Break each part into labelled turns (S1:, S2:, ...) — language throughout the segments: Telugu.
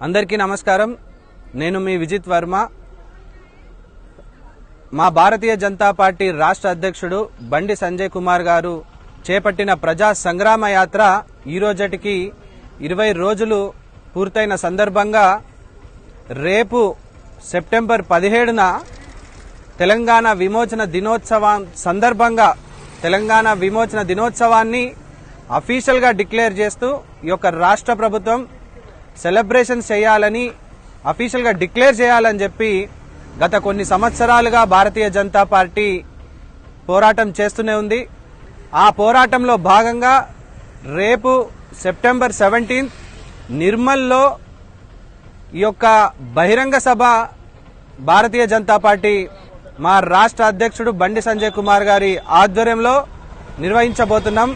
S1: అందరికీ నమస్కారం. నేను మీ విజిత్ వర్మ. మా భారతీయ జనతా పార్టీ రాష్ట్ర అధ్యక్షుడు బండి సంజయ్ కుమార్ గారు చేపట్టిన ప్రజా సంగ్రామ యాత్ర ఈ రోజటికి ఇరవై రోజులు పూర్తయిన సందర్భంగా రేపు సెప్టెంబర్ పదిహేడున తెలంగాణ విమోచన దినోత్సవం సందర్భంగా తెలంగాణ విమోచన దినోత్సవాన్ని అఫీషియల్గా డిక్లేర్ చేస్తూ ఈ యొక్క రాష్ట్ర ప్రభుత్వం సెలబ్రేషన్ చేయాలని అఫీషియల్గా డిక్లేర్ చేయాలని చెప్పి గత కొన్ని సంవత్సరాలుగా భారతీయ జనతా పార్టీ పోరాటం చేస్తూనే ఉంది. ఆ పోరాటంలో భాగంగా రేపు సెప్టెంబర్ సెవెంటీన్త్ నిర్మల్లో ఈ యొక్క బహిరంగ సభ భారతీయ జనతా పార్టీ మా రాష్ట్ర అధ్యక్షుడు బండి సంజయ్ కుమార్ గారి ఆధ్వర్యంలో నిర్వహించబోతున్నాం.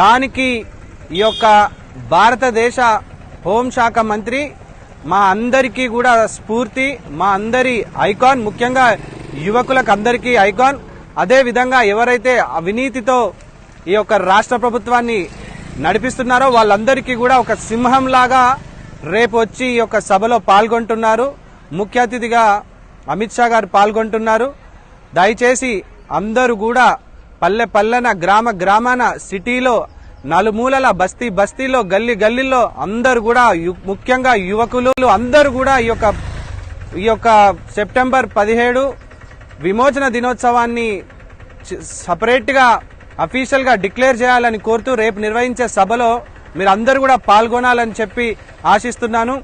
S1: దానికి ఈ యొక్క భారతదేశ హోంశాఖ మంత్రి మా అందరికీ కూడా స్ఫూర్తి మా అందరి ఐకాన్ ముఖ్యంగా యువకులకు అందరికీ ఐకాన్ అదేవిధంగా ఎవరైతే అవినీతితో ఈ యొక్క రాష్ట్ర ప్రభుత్వాన్ని నడిపిస్తున్నారో వాళ్ళందరికీ కూడా ఒక సింహంలాగా రేపు వచ్చి ఈ యొక్క సభలో పాల్గొంటున్నారు. ముఖ్య అతిథిగా అమిత్ షా గారు పాల్గొంటున్నారు. దయచేసి అందరూ కూడా పల్లె పల్లెన గ్రామ గ్రామాన సిటీలో నలుమూలల బస్తీ బస్తీలో గల్లీ గల్లీలో అందరూ కూడా యు- ముఖ్యంగా యువకులు అందరూ కూడా ఈ యొక్క ఈ యొక్క సెప్టెంబర్ పదిహేడు విమోచన దినోత్సవాన్ని సపరేట్గా అఫీషియల్గా డిక్లేర్ చేయాలని కోరుతూ రేపు నిర్వహించే సభలో మీరు కూడా పాల్గొనాలని చెప్పి ఆశిస్తున్నాను.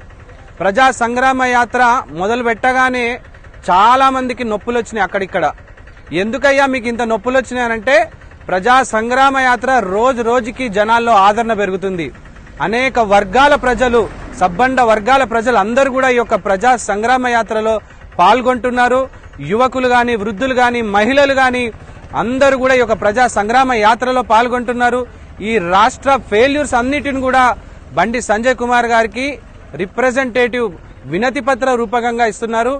S1: ప్రజా సంగ్రామ యాత్ర మొదలు పెట్టగానే చాలామందికి నొప్పులు వచ్చినాయి అక్కడిక్కడ. ఎందుకయ్యా మీకు ఇంత నొప్పులు వచ్చినాయనంటే ప్రజా సంగ్రామ యాత్ర రోజు రోజుకి జనాల్లో ఆదరణ పెరుగుతుంది. అనేక వర్గాల ప్రజలు సబ్బండ వర్గాల ప్రజలు అందరూ కూడా ఈ యొక్క ప్రజా సంగ్రామ యాత్రలో పాల్గొంటున్నారు. యువకులు గాని వృద్ధులు గాని మహిళలు గాని అందరూ కూడా ఈ యొక్క ప్రజా సంగ్రామ యాత్రలో పాల్గొంటున్నారు. ఈ రాష్ట్ర ఫెయిల్యూర్స్ అన్నిటిని కూడా బండి సంజయ్ కుమార్ గారికి రిప్రజెంటేటివ్ వినతి పత్ర రూపకంగా ఇస్తున్నారు.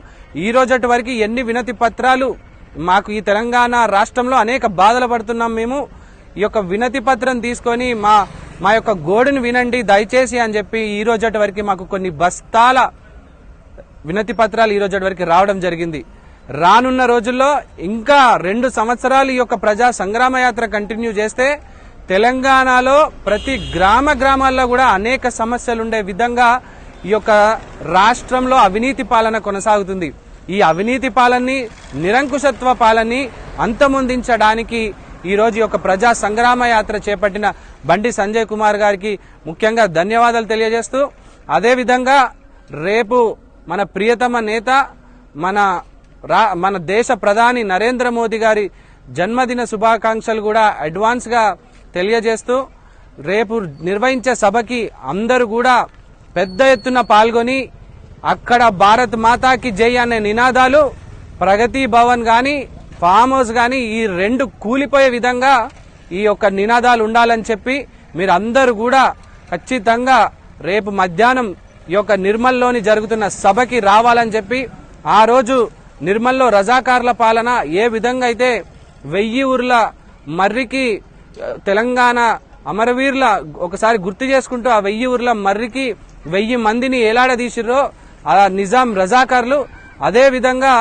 S1: ఈ రోజటి వరకు ఎన్ని వినతి పత్రాలు మాకు ఈ తెలంగాణ రాష్ట్రంలో అనేక బాధలు పడుతున్నాం మేము. ఈ యొక్క వినతి పత్రం తీసుకొని మా మా యొక్క గోడును వినండి దయచేసి అని చెప్పి ఈ రోజటి వరకు మాకు కొన్ని బస్తాల వినతి పత్రాలు ఈ రోజటి వరకు రావడం జరిగింది. రానున్న రోజుల్లో ఇంకా రెండు సంవత్సరాలు ఈ యొక్క ప్రజా సంగ్రామ యాత్ర కంటిన్యూ చేస్తే తెలంగాణలో ప్రతి గ్రామ గ్రామాల్లో కూడా అనేక సమస్యలు ఉండే విధంగా ఈ యొక్క రాష్ట్రంలో అవినీతి పాలన కొనసాగుతుంది. ఈ అవినీతి పాలన్ని నిరంకుశత్వ పాలన్ని అంతమొందించడానికి ఈరోజు ఒక యొక్క ప్రజా సంగ్రామ యాత్ర చేపట్టిన బండి సంజయ్ కుమార్ గారికి ముఖ్యంగా ధన్యవాదాలు తెలియజేస్తూ అదేవిధంగా రేపు మన ప్రియతమ నేత మన రా మన దేశ ప్రధాని నరేంద్ర మోదీ గారి జన్మదిన శుభాకాంక్షలు కూడా అడ్వాన్స్గా తెలియజేస్తూ రేపు నిర్వహించే సభకి అందరూ కూడా పెద్ద ఎత్తున పాల్గొని అక్కడ భారత్ మాతాకి జై అనే నినాదాలు ప్రగతి భవన్ గాని ఫామ్ హౌస్ గాని ఈ రెండు కూలిపోయే విధంగా ఈ యొక్క నినాదాలు ఉండాలని చెప్పి మీరు అందరూ కూడా ఖచ్చితంగా రేపు మధ్యాహ్నం ఈ యొక్క నిర్మల్లోని జరుగుతున్న సభకి రావాలని చెప్పి ఆ రోజు నిర్మల్లో రజాకార్ల పాలన ఏ విధంగా అయితే వెయ్యి ఊర్ల మర్రికి తెలంగాణ అమరవీరుల ఒకసారి గుర్తు చేసుకుంటూ ఆ వెయ్యి ఊర్ల మర్రికి వెయ్యి మందిని ఏలాడదీసిర్రో అలా నిజాం రజాకర్లు అదే విధంగా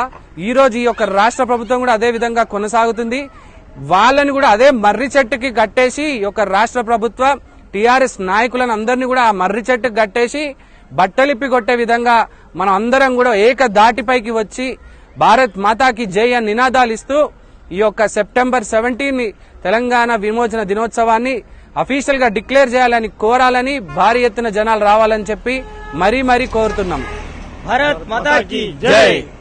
S1: ఈ రోజు ఈ యొక్క రాష్ట్ర ప్రభుత్వం కూడా అదే విధంగా కొనసాగుతుంది. వాళ్ళని కూడా అదే మర్రి చెట్టుకి కట్టేసి ఈ యొక్క రాష్ట్ర ప్రభుత్వ టిఆర్ఎస్ నాయకులను అందరినీ కూడా ఆ మర్రి చెట్టుకు కట్టేసి బట్టలిప్పి కొట్టే విధంగా మనం అందరం కూడా ఏక దాటిపైకి వచ్చి భారత్ మాతాకి జై అని నినాదాలు ఇస్తూ ఈ యొక్క సెప్టెంబర్ సెవెంటీన్ తెలంగాణ విమోచన దినోత్సవాన్ని అఫీషియల్గా డిక్లేర్ చేయాలని కోరాలని భారీ ఎత్తున జనాలు రావాలని చెప్పి మరీ మరీ కోరుతున్నాం.
S2: भारत माता की
S1: జై